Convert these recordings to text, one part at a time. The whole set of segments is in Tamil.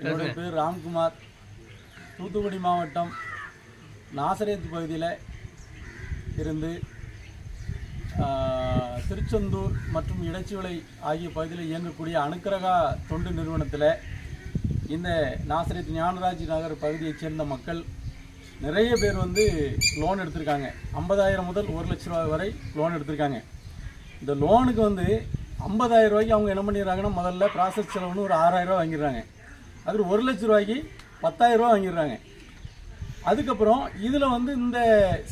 என்னுடைய பேர் ராம்குமார். தூத்துக்குடி மாவட்டம் நாசரேத் பகுதியில் இருந்து திருச்செந்தூர் மற்றும் இடைச்சிவிளை ஆகிய பகுதியில் இயங்கக்கூடிய அனுக்கிரகா தொண்டு நிறுவனத்தில் இந்த நாசரேத் ஞானராஜ் நகர் பகுதியைச் சேர்ந்த மக்கள் நிறைய பேர் வந்து லோன் எடுத்திருக்காங்க. ஐம்பதாயிரம் முதல் ஒரு லட்ச ரூபாய் வரை லோன் எடுத்திருக்காங்க. இந்த லோனுக்கு வந்து 50000 ரூபாய்க்கு அவங்க என்ன பண்ணிடுறாங்கன்னா முதல்ல ப்ராசஸ் செலவுன்னு ஒரு 6000 ரூபாய் வாங்கிடுறாங்க. அதில் ஒரு லட்ச ரூபாய்க்கு 10000 ரூபாய் வாங்கிடுறாங்க. அதுக்கப்புறம் இதில் வந்து இந்த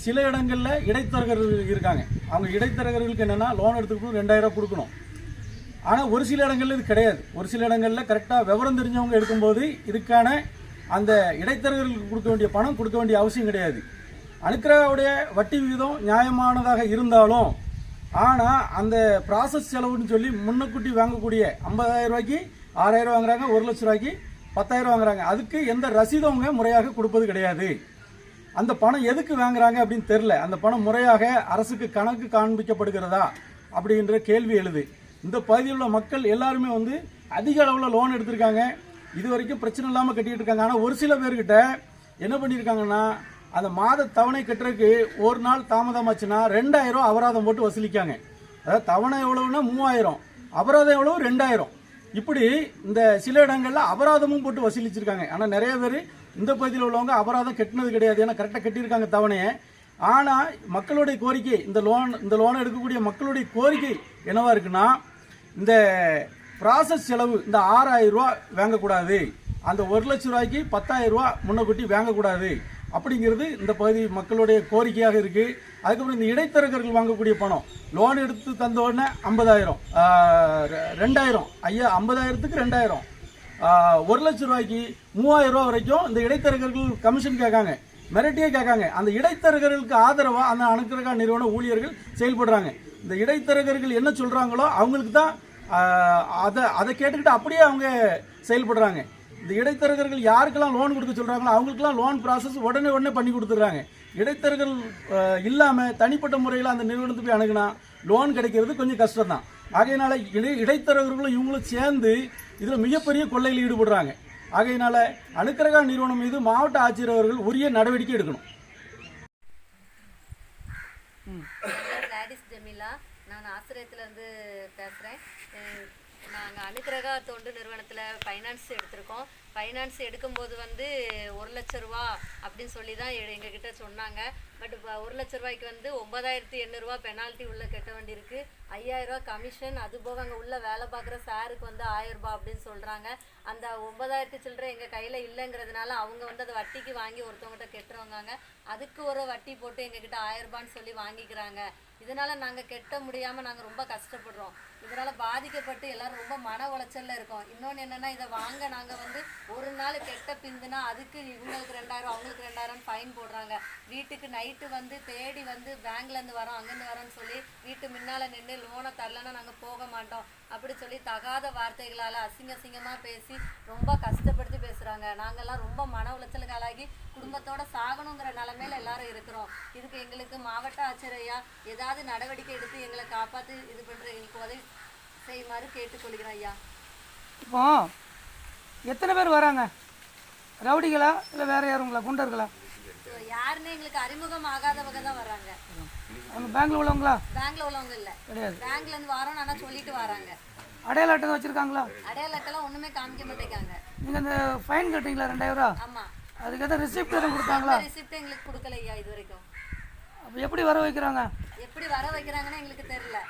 சில இடங்களில் இடைத்தரகர்கள் இருக்காங்க. அவங்க இடைத்தரகர்களுக்கு என்னென்னா லோன் எடுத்துக்கிட்டு ரெண்டாயிரம் கொடுக்கணும். ஆனால் ஒரு சில இடங்களில் இது கிடையாது. ஒரு சில இடங்களில் கரெக்டாக விவரம் தெரிஞ்சவங்க எடுக்கும்போது இதுக்கான அந்த இடைத்தரகர்களுக்கு கொடுக்க வேண்டிய பணம் கொடுக்க வேண்டிய அவசியம் கிடையாது. அனுக்கிரகாவுடைய வட்டி விகிதம் நியாயமானதாக இருந்தாலும் ஆனால் அந்த ப்ராசஸ் செலவுன்னு சொல்லி முன்னக்கூட்டி வாங்கக்கூடிய 50000 ரூபாய்க்கு ஆறாயிரம் ரூபா வாங்குறாங்க ஒரு லட்ச ரூபாய்க்கு பத்தாயிரம் வாங்குறாங்க. அதுக்கு எந்த ரசீதும் அவங்க முறையாக கொடுப்பது கிடையாது. அந்த பணம் எதுக்கு வாங்குறாங்க அப்படின்னு தெரில அந்த பணம் முறையாக அரசுக்கு கணக்கு காண்பிக்கப்படுகிறதா அப்படின்ற கேள்வி எழுது. இந்த பகுதியில் உள்ள மக்கள் எல்லாருமே வந்து அதிக அளவில் லோன் எடுத்திருக்காங்க. இது வரைக்கும் பிரச்சனை இல்லாமல் கட்டிகிட்டு இருக்காங்க. ஆனால் ஒரு சில பேர்கிட்ட என்ன பண்ணியிருக்காங்கன்னா அந்த மாத தவணை கட்டுறதுக்கு ஒரு நாள் தாமதமாச்சுன்னா ரெண்டாயிரம் அபராதம் போட்டு வசூலிக்காங்க. அதாவது தவணை எவ்வளவுன்னா மூவாயிரம். அபராதம் எவ்வளவு? ரெண்டாயிரம். இப்படி இந்த சில இடங்களில் அபராதமும் போட்டு வசூலிச்சிருக்காங்க. ஆனால் நிறைய பேர் இந்த பகுதியில் உள்ளவங்க அபராதம் கட்டினது கிடையாது. ஏன்னா கரெக்டாக கட்டியிருக்காங்க தவணையை. ஆனால் மக்களுடைய கோரிக்கை இந்த லோன் இந்த லோனை எடுக்கக்கூடிய மக்களுடைய கோரிக்கை என்னவா இருக்குன்னா இந்த ப்ராசஸ் செலவு இந்த ஆறாயிரம் ரூபா வாங்கக்கூடாது. அந்த ஒரு லட்ச ரூபாய்க்கு பத்தாயிரம் ரூபா முன்னக்கூட்டி வாங்கக்கூடாது. அப்படிங்கிறது இந்த பகுதி மக்களுடைய கோரிக்கையாக இருக்குது அதுக்கப்புறம் இந்த இடைத்தரகர்கள் வாங்கக்கூடிய பணம். லோன் எடுத்து தந்த உடனே ஐம்பதாயிரம். ரெண்டாயிரம். ஐயா ஐம்பதாயிரத்துக்கு ரெண்டாயிரம். ஒரு லட்ச ரூபாய்க்கு மூவாயிரம் ரூபா வரைக்கும் இந்த இடைத்தரகர்கள் கமிஷன் கேட்காங்க. மிரட்டியே கேட்காங்க. அந்த இடைத்தரகர்களுக்கு ஆதரவாக அந்த அணுக்கரகா நிறுவன ஊழியர்கள் செயல்படுறாங்க. இந்த இடைத்தரகர்கள் என்ன சொல்கிறாங்களோ அவங்களுக்கு தான் அதை அதை கேட்டுக்கிட்டு அப்படியே அவங்க செயல்படுறாங்க. இந்த இடைத்தரகர்கள் யாருக்கெல்லாம் லோன் கொடுக்க சொல்கிறாங்களோ அவங்களுக்கெல்லாம் லோன் ப்ராசஸ் உடனே உடனே பண்ணி கொடுத்துட்றாங்க. இடைத்தரகர்கள் இல்லாமல் தனிப்பட்ட முறையில் அந்த நிறுவனத்துக்கு போய் அணுகுனா லோன் கிடைக்கிறது கொஞ்சம் கஷ்டம் தான் ஆகையினால இடை இடைத்தரகர்களும் இவங்களும் சேர்ந்து இதில் மிகப்பெரிய கொள்ளையில் ஈடுபடுறாங்க. ஆகையினால அனுக்கிரகா நிறுவனம் மீது மாவட்ட ஆட்சியர் அவர்கள் உரிய நடவடிக்கை எடுக்கணும். நான் ஆசிரியத்துலேருந்து பேசுகிறேன் நாங்கள் அனுக்கிரகா தொண்டு நிறுவனத்தில் ஃபைனான்ஸ் எடுத்திருக்கோம். ஃபைனான்ஸ் எடுக்கும்போது வந்து ஒரு லட்ச ரூபா அப்படின்னு சொல்லி தான் எங்ககிட்ட சொன்னாங்க. பட் இப்போ ஒரு லட்ச ரூபாய்க்கு வந்து ஒன்பதாயிரத்தி எண்ணூறுரூவா பெனால்ட்டி உள்ள கட்ட வேண்டியிருக்கு. ஐயாயிரரூவா கமிஷன் அது போக அங்கே உள்ளே வேலை பார்க்குற சாருக்கு வந்து ஆயிரரூபா அப்படின்னு சொல்கிறாங்க அந்த ஒன்பதாயிரத்து சில்லற எங்கள் கையில் இல்லைங்கிறதுனால அவங்க வந்து அதை வட்டிக்கு வாங்கி ஒருத்தவங்ககிட்ட கெட்டுறவங்க அதுக்கு ஒரு வட்டி போட்டு எங்ககிட்ட ஆயிரரூபான்னு சொல்லி வாங்கிக்கிறாங்க. இதனால் நாங்கள் கெட்ட முடியாமல் நாங்கள் ரொம்ப கஷ்டப்படுறோம். இதனால் பாதிக்கப்பட்டு எல்லோரும் ரொம்ப மன உளைச்சலில் இருக்கோம். இன்னொன்று என்னென்னா இதை வாங்க நாங்கள் வந்து ஒரு நாள் கெட்ட பிந்துனா அதுக்கு இவங்களுக்கு ரெண்டாயிரம் அவங்களுக்கு ரெண்டாயிரம் ஃபைன் போடுறாங்க. வீட்டுக்கு நைட்டு வந்து தேடி வந்து பேங்க்லேருந்து வரோம் அங்கேருந்து வரோம்னு சொல்லி வீட்டு முன்னால் நின்று லோனை தரலன்னா நாங்கள் போக மாட்டோம். அப்படி சொல்லி தகாத வார்த்தைகளால் அசிங்க அசிங்கமாக பேசி ரொம்ப கஷ்டப்படுத்தி பேசுகிறாங்க நாங்கெல்லாம் ரொம்ப மன உளைச்சலுக்கு ஆளாகி குடும்பத்தோட சாகணுங்கிற நிலமையில எல்லாரும் இருக்கிறோம். இதுக்கு எங்களுக்கு மாவட்ட ஆட்சியர் ஐயா ஏதாவது நடவடிக்கை எடுத்து எங்களை காப்பாற்றி இது பண்ணுற எங்களுக்கு உதவி செய்யுமாறு கேட்டுக்கொள்கிறோம் ஐயா. இப்போ எத்தனை பேர் வராங்க? ரவுடிகளா இல்லை வேற யாருங்களா குண்டர்களா? யாருன்னு எங்களுக்கு அறிமுகம் ஆகாதவங்க தான் வர்றாங்க அவங்க பேங்க்ல உள்ளவங்களா? பேங்க்ல உள்ளவங்க இல்லை. கிடையாது. பேங்க்ல இருந்து வரோம் ஆனால் சொல்லிட்டு வராங்க. அடையாள அட்டை வச்சிருக்காங்களா? அடையாள அட்டைலாம் ஒண்ணுமே காமிக்க மாட்டேங்காங்க நீங்கள் இந்த ஃபைன் கட்டிங்களா ரெண்டாயிரம் ரூபா? ஆமா. அதுக்கு எதாவது ரிசிப்ட் எதுவும் கொடுத்தாங்களா? ரிசிப்ட் எங்களுக்கு கொடுக்கல ஐயா இது வரைக்கும்? அப்போ எப்படி வர வைக்கிறாங்க? எப்படி வர வைக்கிறாங்கன்னு எங்களுக்கு தெரியல.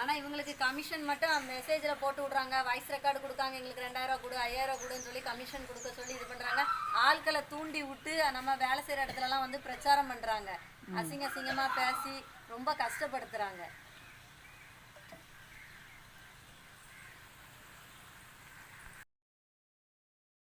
ஆனா இவங்களுக்கு கமிஷன் மட்டும் மெசேஜ்ல போட்டு விடுறாங்க. வாய்ஸ் ரெக்கார்டு கொடுக்காங்க. எங்களுக்கு ரெண்டாயிரம் கொடு ஐயாயிரம் கொடுன்னு சொல்லி கமிஷன் கொடுக்க சொல்லி இது பண்றாங்க. ஆட்களை தூண்டி விட்டு நம்ம வேலை செய்யற இடத்துல எல்லாம் வந்து பிரச்சாரம் பண்றாங்க. அசிங்க அசிங்கமா பேசி ரொம்ப கஷ்டப்படுத்துறாங்க.